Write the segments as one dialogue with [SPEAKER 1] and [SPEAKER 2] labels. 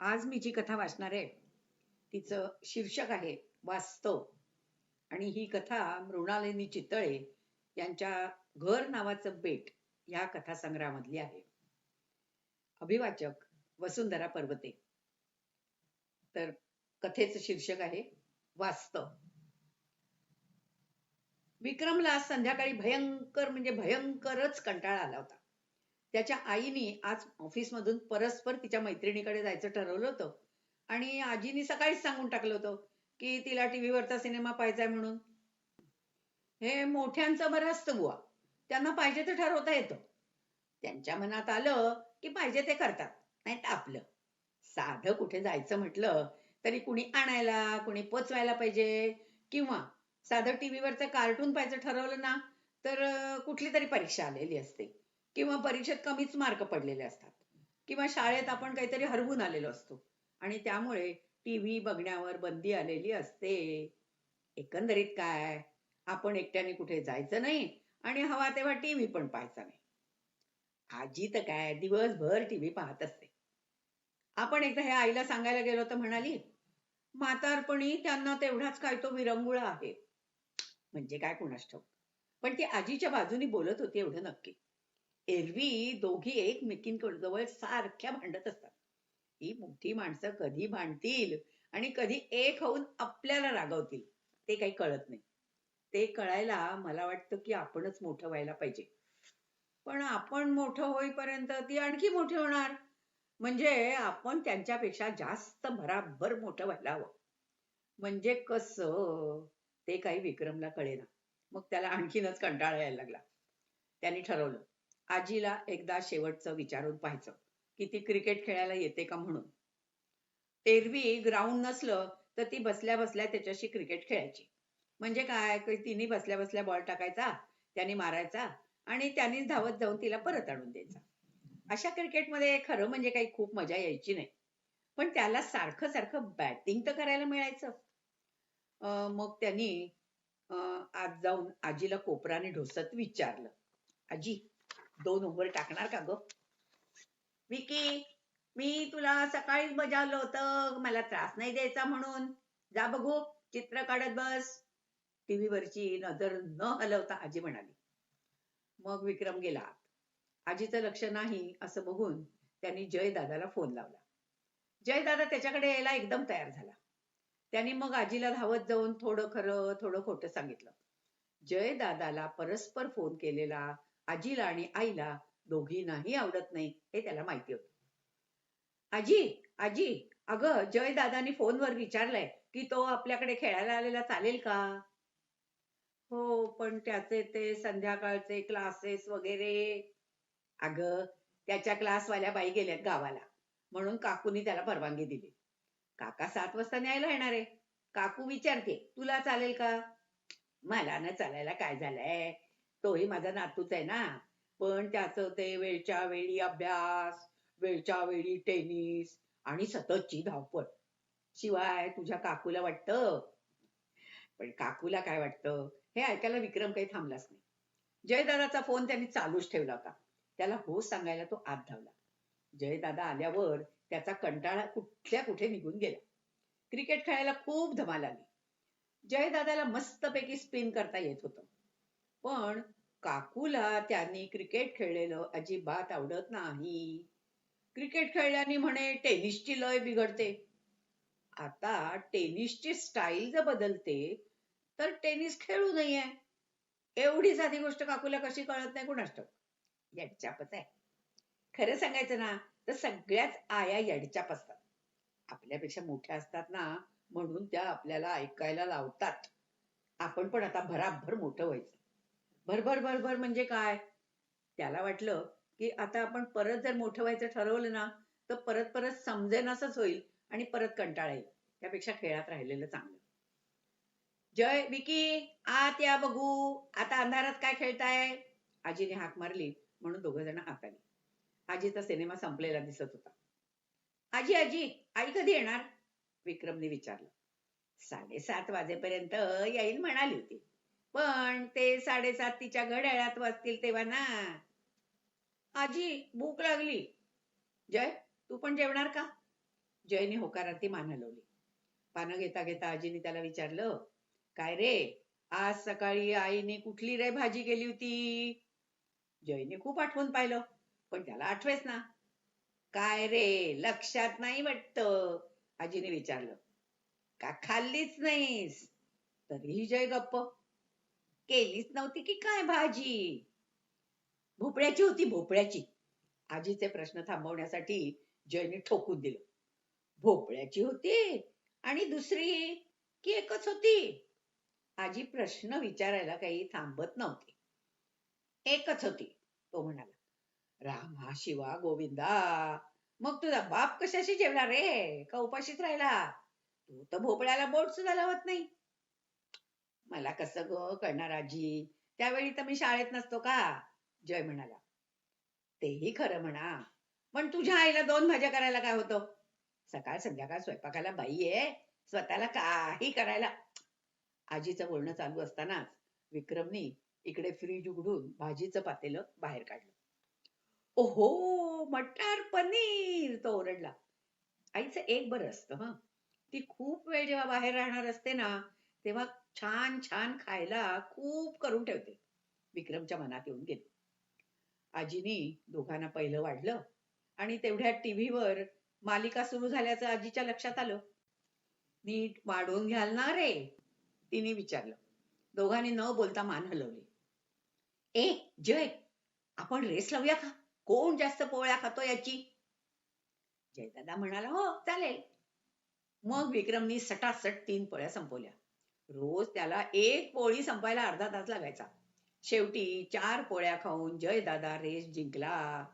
[SPEAKER 1] आज मी जी कथा वाचणार आहे तिचं शीर्षक आहे वास्तव. आणि ही कथा मृणालिनी चितळे यांच्या घर नावाचं बेट या कथासंग्रहामधली आहे. अभिवाचक वसुंधरा पर्वते. तर कथेचं शीर्षक आहे वास्तव. विक्रमला संध्याकाळी भयंकर म्हणजे भयंकरच कंटाळा आला होता. त्याच्या आईनी आज ऑफिसमधून परस्पर तिच्या मैत्रिणीकडे जायचं ठरवलं होतं. आणि आजीनी सकाळीच सांगून टाकलं होतं की तिला टीव्हीवरचा सिनेमा पाहायचाय म्हणून. हे मोठ्यांचं बरं असतं बुवा. त्यांना पाहिजे ते ठरवता येतं. त्यांच्या मनात आलं की पाहिजे ते करतात नाही आपलं. साधं कुठे जायचं म्हटलं तरी कुणी आणायला कुणी पोचवायला पाहिजे. किंवा साधं टीव्हीवरचं कार्टून पाहायचं ठरवलं ना तर कुठली तरी परीक्षा आलेली असते. किंवा परीक्षेत कमीच मार्क पडलेले असतात. किंवा शाळेत आपण काहीतरी हरवून आलेलो असतो. आणि त्यामुळे टीव्ही बघण्यावर बंदी आलेली असते. एकंदरीत काय? आपण एकट्याने कुठे जायचं नाही आणि हवा तेव्हा टीव्ही पण पाहायचा नाही. आजी तर काय दिवसभर टीव्ही पाहत असते. आपण एकदा हे आईला सांगायला गेलो तर म्हणाली म्हातारपणी त्यांना तेवढाच काय तो विरंगुळा आहे. म्हणजे काय कुणास ठाऊक. पण ती आजीच्या बाजूनी बोलत होती एवढं नक्की. एरवी दोघी एकमेकींजवळ सारख्या भांडत असतात. ही मोठी माणसं कधी भांडतील आणि कधी एक होऊन आपल्याला रागवतील ते काही कळत नाही. ते कळायला मला वाटतं की आपणच मोठं व्हायला पाहिजे. पण आपण मोठं होईपर्यंत ती आणखी मोठी होणार. म्हणजे आपण त्यांच्यापेक्षा जास्त भराभर मोठं व्हायला हवं. म्हणजे कसं ते काही विक्रमला कळेना. मग त्याला आणखीनच कंटाळा यायला लागला. त्यांनी ठरवलं आजीला एकदा शेवटचं विचारून पाहायचं की ती क्रिकेट खेळायला येते का म्हणून? एरवी ग्राउंड नसलं तर ती बसल्या बसल्या त्याच्याशी क्रिकेट खेळायची. म्हणजे काय? तिने बसल्या बसल्या बॉल टाकायचा त्याने मारायचा आणि त्यांनीच धावत जाऊन तिला परत आणून द्यायचा. अशा क्रिकेटमध्ये खरं म्हणजे काही खूप मजा यायची नाही. पण त्याला सारखं सारखं बॅटिंग तर करायला मिळायचं. मग त्यांनी आज जाऊन आजीला कोपराने ढोसत विचारलं आजी दोन ओव्हर टाकणार का ग? विकी मी तुला सकाळीच बजावलं होतं. मला त्रास नाही द्यायचा म्हणून. जा बघू चित्र काढत बस. टीव्हीवरची नजर न हलवता आजी म्हणाली. मग विक्रम गेला. आजीचं लक्ष नाही असं बघून त्यांनी जयदादाला फोन लावला. जयदादा त्याच्याकडे यायला एकदम तयार झाला. त्यांनी मग आजीला धावत जाऊन थोडं खरं थोडं खोटं सांगितलं. जयदादाला परस्पर फोन केलेला. आजीला आणि आईला दोघींनाही आवडत नाही हे त्याला माहिती होत. आजी आजी अगं जय दादानी फोनवर विचारलंय की तो आपल्याकडे खेळायला आलेला चालेल का? हो पण त्याचे ते संध्याकाळचे क्लासेस वगैरे. अग त्याच्या क्लासवाल्या बाई गेल्यात गावाला म्हणून काकूनी त्याला परवानगी दिली. काका सात वाजता न्यायला येणार आहे. काकू विचारते तुला चालेल का? मला ना चालायला काय झालंय? तोही माझा नातूच आहे ना. पण त्याचं ते वेळच्या वेळी अभ्यास वेळच्या वेळी टेनिस आणि सततची धावपळ. शिवाय तुझ्या काकूला वाटतं. पण काकूला काय वाटतं? हे ऐकायला विक्रम काही थांबलाच नाही. जयदादाचा फोन त्यांनी चालूच ठेवला होता. त्याला हो सांगायला तो आत धावला. जयदादा आल्यावर त्याचा कंटाळा कुठल्या कुठे निघून गेला. क्रिकेट खेळायला खूप धमाल आली. जयदादाला मस्तपैकी स्पिन करता येत होतं. पण काकूला त्यांनी क्रिकेट खेळलेलं अजिबात आवडत नाही. क्रिकेट खेळल्याने म्हणे टेनिसची लय बिघडते. आता टेनिसची स्टाईल जर बदलते तर टेनिस खेळू नये. एवढी साधी गोष्ट काकूला कशी कळत नाही कुणास ठाऊक? यडचापच आहे. खरं सांगायचं ना तर सगळ्याच आया यडचाप असतात. आपल्यापेक्षा मोठ्या असतात ना म्हणून त्या आपल्याला ऐकायला लावतात. आपण पण आता भराभर मोठं व्हायचं. भरभर भरभर म्हणजे काय? त्याला वाटलं की आता आपण परत जर मोठं व्हायचं ठरवलं ना तर परत परत समजेनासच होईल आणि परत कंटाळा येईल त्यापेक्षा खेळात राहिलेलं चांगलं. जय विकी आत या बघू. आता अंधारात काय खेळताय? आजीने हाक मारली म्हणून दोघ जण आत आली. आजीचा सिनेमा संपलेला दिसत होता. आजी आजी आई कधी येणार? विक्रमने विचारलं. साडेसात वाजेपर्यंत येईल म्हणाली होती. पण ते साडेसात तिच्या घड्याळात वाजतील तेव्हा ना. आजी भूक लागली. जय तू पण जेवणार का? जयने होकारार्थी मान हलवली. पानं घेता घेता आजीने त्याला विचारलं काय रे आज सकाळी आईने कुठली रे भाजी केली होती? जयने खूप आठवून पाहिलं पण त्याला आठवेच ना. काय रे लक्षात नाही वाटत. आजीने विचारलं का खाल्लीच नाहीस? तरीही जय गप्प केलीच नव्हती की काय भाजी? भोपळ्याची होती भोपळ्याची. आजीचे प्रश्न थांबवण्यासाठी जयने ठोकून दिलं. भोपळ्याची होती आणि दुसरी की एकच होती. आजी प्रश्न विचारायला काही थांबत नव्हती. एकच होती तो म्हणाला. रामा शिवा गोविंदा मग तुझा बाप कशाशी जेवणार रे? का उपाशीच राहिला? तू तर भोपळ्याला बोट सुद्धा लावत नाही. मला कसं ग कळणार आजी? त्यावेळी तर मी शाळेत नसतो का? जय म्हणाला. तेही खरं म्हणा. पण तुझ्या आईला दोन भाज्या करायला काय होतं? सकाळ संध्याकाळ स्वयंपाकाला बाई आहे. स्वतःला काही करायला. आजीचं बोलणं चालू असतानाच विक्रमनी इकडे फ्रीज उघडून भाजीचं पातेलं बाहेर काढलं. ओहो मटार पनीर! तो ओरडला. आईचं एक बरं असतं हा. ती खूप वेळ जेव्हा बाहेर राहणार असते ना तेव्हा छान छान खायला खूप करून ठेवते. विक्रमच्या मनात येऊन गेले. आजीनी दोघांना पहिलं वाढलं आणि तेवढ्या टीव्हीवर मालिका सुरू झाल्याचं आजीच्या लक्षात आलं. नीट वाढवून घ्याल ना रे तिने विचारलं. दोघांनी न बोलता मान हलवली. ए जय आपण रेस लावूया का? कोण जास्त पोळ्या खातो याची? जयदादा म्हणाला हो चालेल. मग विक्रमनी सटासट तीन पोळ्या संपवल्या. रोज त्याला एक पोळी संपायला अर्धा तास लागायचा. शेवटी चार पोळ्या खाऊन जय दादा रेस जिंकला.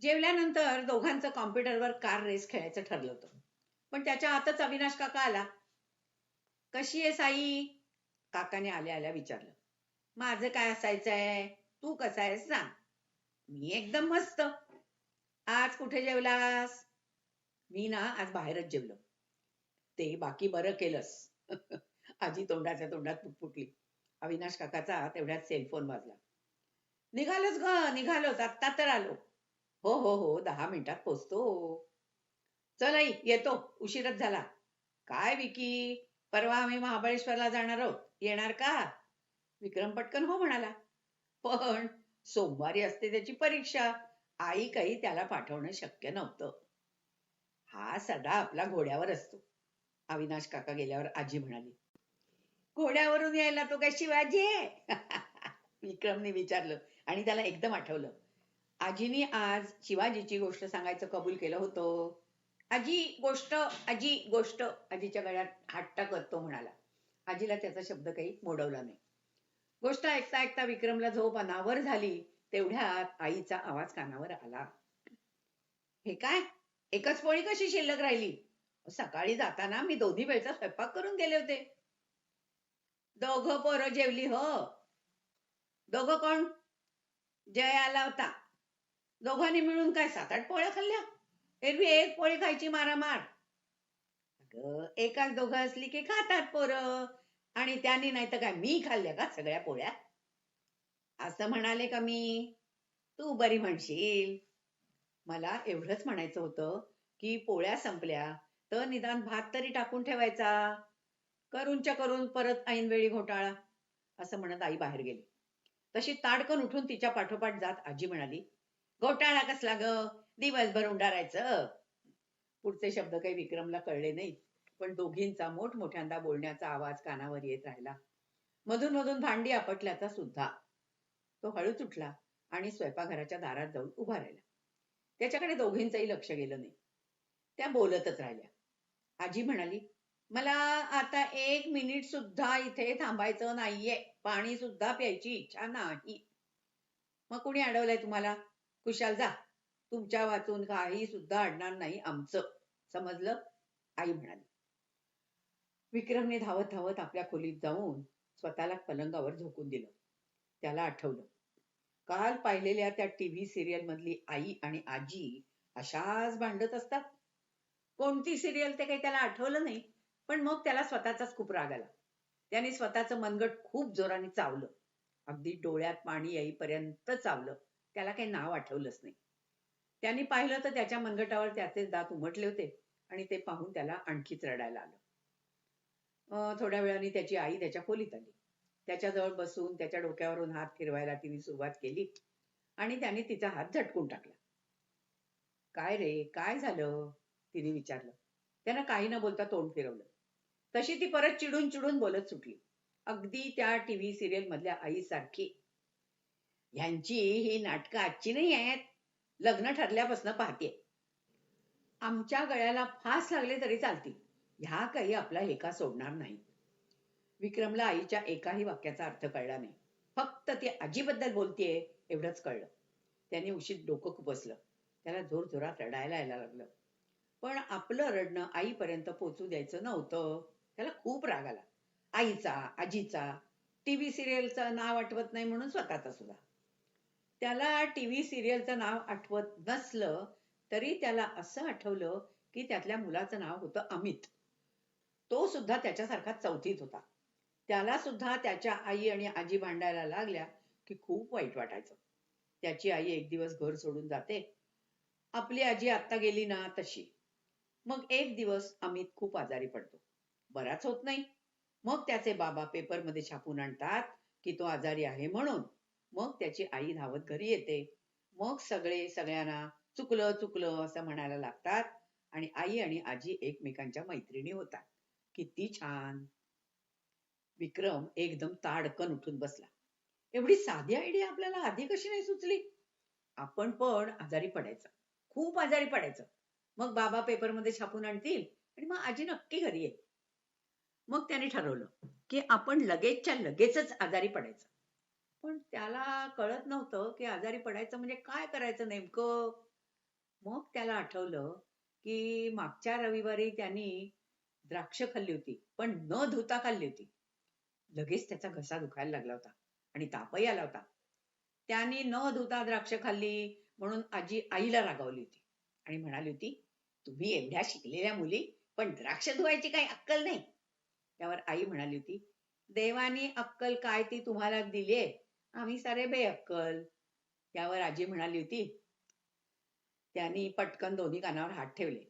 [SPEAKER 1] जेवल्यानंतर दोघांचं कॉम्प्युटरवर कार रेस खेळायचं ठरलं होतं. पण त्याच्या आतच अविनाश काका आला. कशी आहे साई? काकाने आल्या आल्या विचारलं. माझं काय असायचंय तू कसा आहेस सांग. मी एकदम मस्त. आज कुठे जेवलास? मी ना आज बाहेरच जेवलो. ते बाकी बरं केलंस. आजी तोंडाच्या तोंडात पुटपुटली. अविनाश काकाचा तेवढ्यात सेलफोन वाजला. निघालोच ग निघालोच आत्ता तर आलो. हो हो हो दहा मिनिटात पोचतो. चल आई येतो उशीरच झाला. काय विकी परवा आम्ही महाबळेश्वरला जाणार आहोत येणार का? विक्रम पटकन हो म्हणाला. पण सोमवारी असते त्याची परीक्षा आई काही त्याला पाठवणं शक्य नव्हतं. हा सदा आपला घोड्यावर असतो. अविनाश काका गेल्यावर आजी म्हणाली घोड्यावरून यायला तो काय शिवाजी विक्रमने विचारलं आणि त्याला एकदम आठवलं आजीने आज शिवाजीची गोष्ट सांगायचं कबूल केलं होतं. आजी गोष्ट आजी गोष्ट. आजीच्या गळ्यात हात टाकत तो म्हणाला. आजीला त्याचा शब्द काही मोडवला नाही. गोष्ट ऐकता ऐकता विक्रमला झोप अनावर झाली तेवढ्यात आईचा आवाज कानावर आला. हे काय? एकच पोळी कशी शिल्लक राहिली? सकाळी जाताना मी दोन्ही वेळचा स्वयंपाक करून गेले होते. दोघं पोरं जेवली हो. दोघं कोण? जय आला होता. दोघांनी मिळून काय सात आठ पोळ्या खाल्ल्या? एरवी एक पोळी खायची मारामार. अगं एकाच दोघं असली की खातात पोरं. आणि त्यांनी नाही तर काय मी खाल्ल्या का सगळ्या पोळ्या? असं म्हणाले का मी? तू बरी म्हणशील. मला एवढंच म्हणायचं होतं की पोळ्या संपल्या. तर निदान भात तरी टाकून ठेवायचा. करूनच्या करून परत ऐनवेळी घोटाळा असं म्हणत आई बाहेर गेली. तशी ताडकन उठून तिच्या पाठोपाठ जात आजी म्हणाली घोटाळा कसला ग? दिवसभर उंडारायचं. पुढचे शब्द काही विक्रमला कळले नाहीत पण दोघींचा मोठमोठ्यांदा बोलण्याचा आवाज कानावर येत राहिला. मधून मधून भांडी आपटल्याचा सुद्धा. तो हळूच उठला आणि स्वयंपाकघराच्या दारात जाऊन उभा राहिला. त्याच्याकडे दोघींचंही लक्ष गेलं नाही. त्या बोलतच राहिल्या. आजी म्हणाली मला आता एक मिनिट सुद्धा इथे थांबायचं नाहीये. पाणी सुद्धा प्यायची इच्छा नाही. मग कुणी अडवलंय तुम्हाला? कुशाल जा. तुमच्या वाचून काही सुद्धा अडणार नाही आमचं. समजलं? आई म्हणाली. विक्रमने धावत धावत आपल्या खोलीत जाऊन स्वतःला पलंगावर झोकून दिलं. त्याला आठवलं. काल पाहिलेल्या त्या टीव्ही सिरियल मधली आई आणि आजी अशाच भांडत असतात. कोणती सिरियल ते काही त्याला आठवलं नाही पण मग त्याला स्वतःचाच खूप राग आला. त्याने स्वतःचं मनगट खूप जोराने चावलं. अगदी डोळ्यात पाणी येईपर्यंत चावलं. त्याला काही नाव आठवलंच नाही. त्यांनी पाहिलं तर त्याच्या मनगटावर त्याचे दात उमटले होते आणि ते पाहून त्याला आणखीच रडायला आलं. अं, थोड्या वेळाने त्याची आई त्याच्या खोलीत आली. त्याच्याजवळ बसून त्याच्या डोक्यावरून हात फिरवायला तिने सुरुवात केली आणि त्याने तिचा हात झटकून टाकला. काय रे? काय झालं? तिने विचारलं. त्यानं काही न बोलता तोंड फिरवलं. तशी ती परत चिडून चिडून बोलत सुटली. अगदी त्या टीव्ही सिरियल मधल्या आईसारखी. ह्यांची ही नाटकं आजची नाही आहेत. लग्न ठरल्यापासून पाहते आमच्या गळ्याला फास लागले तरी चालतील. ह्या काही आपला हेका सोडणार नाही. विक्रमला आईच्या एकाही वाक्याचा अर्थ कळला नाही. फक्त ती आजीबद्दल बोलतेय एवढंच कळलं. त्याने उशीत डोकं खुपसलं. त्याला जोर जोरात रडायला यायला लागलं. पण आपलं रडणं आईपर्यंत पोचू द्यायचं नव्हतं. त्याला खूप राग आला. आईचा आजीचा टीव्ही सिरियलचं नाव आठवत नाही म्हणून स्वतःचा सुद्धा. त्याला टीव्ही सिरियलचं नाव आठवत नसलं तरी त्याला असं आठवलं की त्यातल्या मुलाचं नाव होतं अमित. तो सुद्धा त्याच्यासारखा चौथीत होता. त्याला सुद्धा त्याच्या आई आणि आजी भांडायला लागल्या की खूप वाईट वाटायचं. त्याची आई एक दिवस घर सोडून जाते. आपली आजी आत्ता गेली ना तशी. मग एक दिवस अमित खूप आजारी पडतो. बराच होत नाही. मग त्याचे बाबा पेपरमध्ये छापून आणतात की तो आजारी आहे म्हणून. मग त्याची आई धावत घरी येते. मग सगळे सगळ्यांना चुकलं चुकलं असं म्हणायला लागतात आणि आई आणि आजी एकमेकांच्या मैत्रिणी होतात. किती छान. विक्रम एकदम ताडकन उठून बसला. एवढी साधी आयडिया आपल्याला आधी कशी नाही सुचली? आपण पण आजारी पडायचं. खूप आजारी पडायचं. मग बाबा पेपरमध्ये छापून आणतील आणि मग आजी नक्की घरी येईल. मग त्याने ठरवलं की आपण लगेचच्या लगेचच आजारी पडायचं. पण त्याला कळत नव्हतं की आजारी पडायचं म्हणजे काय करायचं नेमकं? मग त्याला आठवलं की मागच्या रविवारी त्यांनी द्राक्ष खाल्ली होती पण न धुता खाल्ली होती. लगेच त्याचा घसा दुखायला लागला होता आणि तापही आला होता. त्यांनी न धुता द्राक्ष खाल्ली म्हणून आजी आईला रागावली होती आणि म्हणाली होती तुम्ही एवढ्या शिकलेल्या मुली पण द्राक्ष धुवायची काही अक्कल नाही. त्यावर आई म्हणाली होती देवानी अक्कल काय ती तुम्हाला दिलीये? आम्ही सारे बे अक्कल त्यावर आजी म्हणाली होती त्यांनी पटकन दोन्ही कानावर हात ठेवले.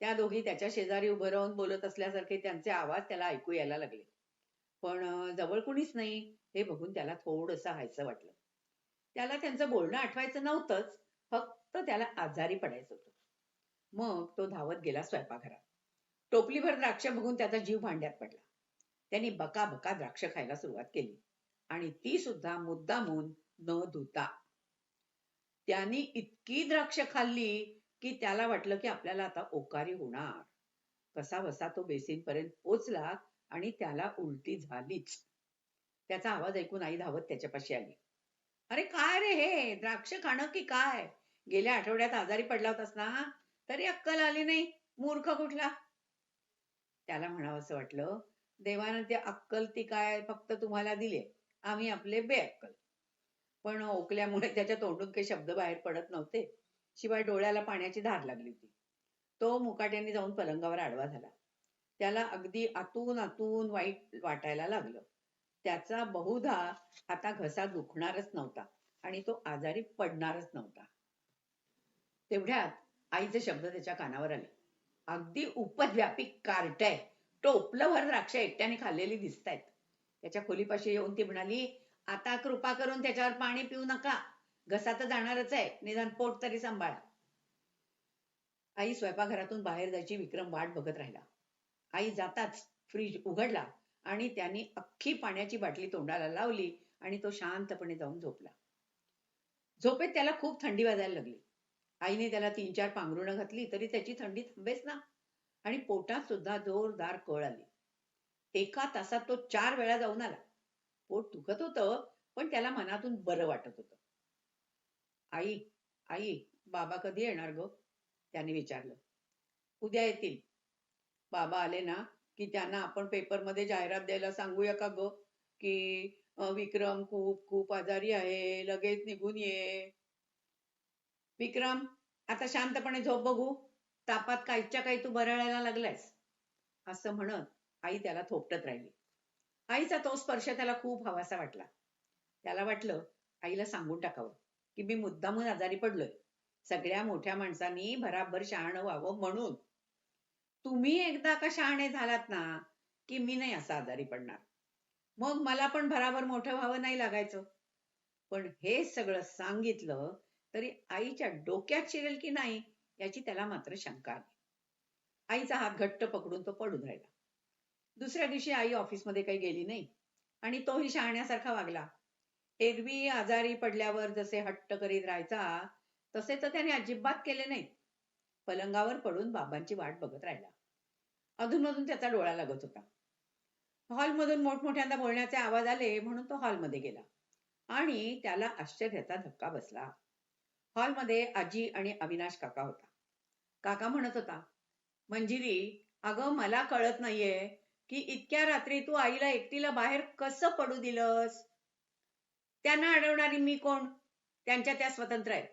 [SPEAKER 1] त्या दोघी त्याच्या शेजारी उभं राहून बोलत असल्यासारखे त्यांचे आवाज त्याला ऐकू यायला लागले. पण जवळ कुणीच नाही हे बघून त्याला थोडंसं हायचं वाटलं. त्याला त्यांचं बोलणं आठवायचं नव्हतंच फक्त त्याला आजारी पडायचं होतं. मग तो धावत गेला स्वयंपाकघरात. टोपलीभर द्राक्ष बघून त्याचा जीव भांड्यात पडला. त्यांनी बका बका द्राक्ष खायला सुरुवात केली आणि ती सुद्धा मुद्दामून न धुता. त्यांनी इतकी द्राक्ष खाल्ली की त्याला वाटलं की आपल्याला आता ओकारी होणार. कसा बसा तो बेसिन पर्यंत पोचला आणि त्याला उलटी झालीच. त्याचा आवाज ऐकून आई धावत त्याच्यापाशी आली. अरे काय रे हे? द्राक्ष खाणं की काय? गेल्या आठवड्यात आजारी पडला होतास ना? तरी अक्कल आली नाही. मूर्ख कुठला? त्याला म्हणावं असं वाटलं देवानं ते अक्कल ती काय फक्त तुम्हाला दिले? आम्ही आपले बेअक्कल. पण ओकल्यामुळे त्याच्या तोंडून काही शब्द बाहेर पडत नव्हते. शिवाय डोळ्याला पाण्याची धार लागली होती. तो मुकाट्याने जाऊन पलंगावर आडवा झाला. त्याला अगदी आतून आतून वाईट वाटायला लागलं. त्याचा बहुधा आता घसा दुखणारच नव्हता आणि तो आजारी पडणारच नव्हता. तेवढ्यात आईचे शब्द त्याच्या कानावर आले. अगदी उपद्व्यापिक कार्टय टोपलंभर द्राक्ष एकट्याने खाल्लेली दिसतायत. त्याच्या खोलीपाशी येऊन ती म्हणाली आता कृपा करून त्याच्यावर पाणी पिऊ नका. घसा तर जाणारच आहे. निदान पोट तरी सांभाळा. आई स्वयंपाकघरातून बाहेर जायची विक्रम वाट बघत राहिला. आई जाताच फ्रीज उघडला आणि त्यांनी अख्खी पाण्याची बाटली तोंडाला लावली आणि तो शांतपणे जाऊन झोपला. झोपेत त्याला खूप थंडी वाजायला लागली. आईने त्याला तीन चार पांघरुणं घातली तरी त्याची थंडी थांबेच ना. आणि पोटात सुद्धा जोरदार कळ आली. एका तासात तो चार वेळा जाऊन आला. पोट दुखत होतं पण त्याला मनातून बरं वाटत होत. आई आई बाबा कधी येणार ग? त्याने विचारलं. उद्या येतील. बाबा आले ना की त्यांना आपण पेपरमध्ये जाहिरात द्यायला सांगूया का ग? की विक्रम खूप खूप आजारी आहे लगेच निघून ये. विक्रम आता शांतपणे झोप बघू. तापात काहीच्या काही तू बरळायला लागलायस? असं म्हणत आई त्याला थोपटत राहिली. आईचा तो स्पर्श त्याला खूप हवासा वाटला. त्याला वाटलं आईला सांगून टाकावं की मी मुद्दामून आजारी पडलोय. सगळ्या मोठ्या माणसांनी भराभर शहाणं व्हावं म्हणून. तुम्ही एकदा का शहाणे झालात ना की मी नाही असा आजारी पडणार? मग मला पण भराभर मोठं व्हावं नाही लागायचं. पण हे सगळं सांगितलं तरी आईच्या डोक्यात शिरेल की नाही याची त्याला मात्र शंका आली आईचा हात घट्ट पकडून तो पडून राहिला. दुसऱ्या दिवशी आई ऑफिसमध्ये काही गेली नाही आणि तोही शहाण्यासारखा वागला. एरवी आजारी पडल्यावर जसे हट्ट करीत राहायचा तसे तर त्याने अजिबात केले नाही. पलंगावर पडून बाबांची वाट बघत राहिला. अधूनमधून त्याचा डोळा लागत होता. हॉलमधून मोठमोठ्यांदा बोलण्याचे आवाज आले म्हणून तो हॉलमध्ये गेला आणि त्याला आश्चर्याचा धक्का बसला. हॉलमध्ये आजी आणि अविनाश काका होता. काका म्हणत होता मंजिरी अगं मला कळत नाहीये की इतक्या रात्री तू आईला एकटीला बाहेर कसं पडू दिलंस? त्यांना अडवणारी मी कोण? त्यांच्या त्या स्वतंत्र आहेत.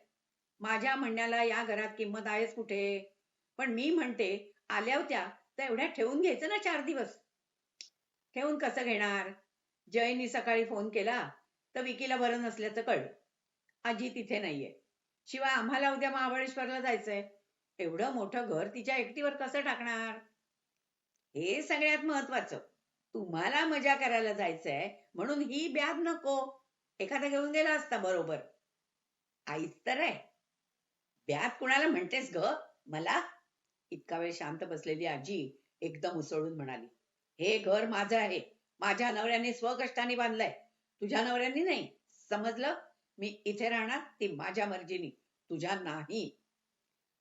[SPEAKER 1] माझ्या म्हणण्याला या घरात किंमत आहेच कुठे? पण मी म्हणते आल्या होत्या तर एवढ्या ठेवून घ्यायचं ना चार दिवस. ठेवून कसं घेणार? जयनी सकाळी फोन केला तर विकीला बरं नसल्याचं कळलं. आजी तिथे नाहीये. शिवाय आम्हाला उद्या महाबळेश्वरला जायचंय. एवढं मोठं घर तिच्या एकटीवर कसं टाकणार? हे सगळ्यात महत्वाचं. तुम्हाला मजा करायला जायचंय म्हणून ही ब्याद नको. एखादा घेऊन गेला असता बरोबर. आईच तर आहे. ब्याद कुणाला म्हणतेस ग? मला? इतका वेळ शांत बसलेली आजी एकदम उसळून म्हणाली. हे घर माझं आहे. माझ्या नवऱ्याने स्वकष्टाने बांधलंय. तुझ्या नवऱ्याने नाही. समजलं? मी इथे राहणार ती माझ्या मर्जीने. तुझ्या नाही.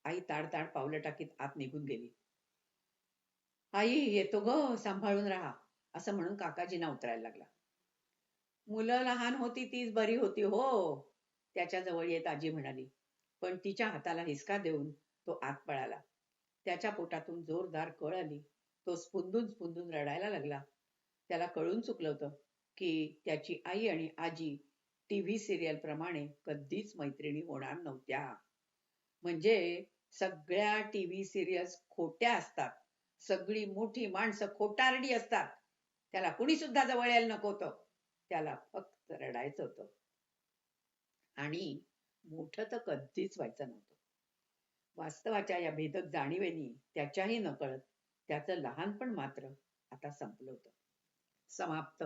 [SPEAKER 1] आई ताड ताड पावलं टाकीत आत निघून गेली. आई येतो ग सांभाळून राहा असं म्हणून काकाजींना उतरायला लागला. मुलं लहान होती तीच बरी होती हो. त्याच्याजवळ येत आजी म्हणाली. पण तिच्या हाताला हिसका देऊन तो आत पळाला. त्याच्या पोटातून जोरदार कळ आली. तो स्पुंदून स्पुंदून रडायला लागला. त्याला कळून चुकलं होतं की त्याची आई आणि आजी टीव्ही सिरियल प्रमाणे कधीच मैत्रिणी होणार नव्हत्या. म्हणजे सगळ्या टीव्ही सिरियल्स खोट्या असतात. सगळी मोठी माणसं खोटारडी असतात. त्याला कुणी सुद्धा जवळ यायला नको होतं. त्याला फक्त रडायचं होतं. आणि मोठं तर कधीच व्हायचं नव्हतं. वास्तवाच्या या भेदक जाणीवेनी त्याच्याही नकळत त्याचं लहानपण मात्र आता संपलं होतं. समाप्त.